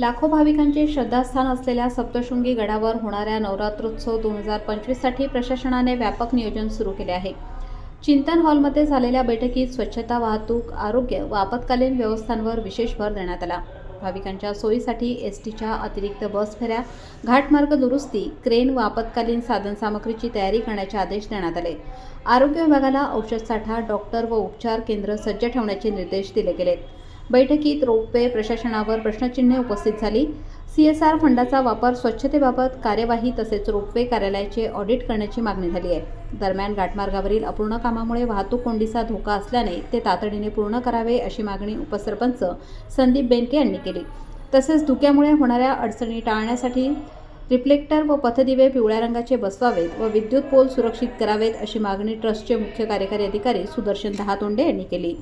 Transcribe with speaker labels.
Speaker 1: लाखो भाविकांचे श्रद्धास्थान असलेल्या सप्तशृंगी गडावर होणाऱ्या नवरात्रोत्सव दोन हजार पंचवीससाठी प्रशासनाने व्यापक नियोजन सुरू केले आहे. चिंतन हॉलमध्ये झालेल्या बैठकीत स्वच्छता वाहतूक आरोग्य व आपत्कालीन व्यवस्थांवर विशेष भर देण्यात आला. भाविकांच्या सोयीसाठी एस टीच्या अतिरिक्त बस फेऱ्या घाटमार्ग दुरुस्ती क्रेन व आपत्कालीन साधनसामग्रीची तयारी करण्याचे आदेश देण्यात आले. आरोग्य विभागाला औषधसाठा डॉक्टर व उपचार केंद्र सज्ज ठेवण्याचे निर्देश दिले गेलेत. बैठकीत रोपवे प्रशासनावर प्रश्नचिन्हे उपस्थित झाली. सी एस आर फंडाचा वापर स्वच्छतेबाबत कार्यवाही तसेच रोपवे कार्यालयाचे ऑडिट करण्याची मागणी झाली आहे. दरम्यान घाटमार्गावरील अपूर्ण कामामुळे वाहतूक कोंडीचा धोका असल्याने ते तातडीने पूर्ण करावे अशी मागणी उपसरपंच संदीप बेनके यांनी केली. तसेच धुक्यामुळे होणाऱ्या अडचणी टाळण्यासाठी रिफ्लेक्टर व पथदिवे पिवळ्या रंगाचे बसवावेत व विद्युत पोल सुरक्षित करावेत अशी मागणी ट्रस्टचे मुख्य कार्यकारी अधिकारी सुदर्शन दहातोंडे यांनी केली.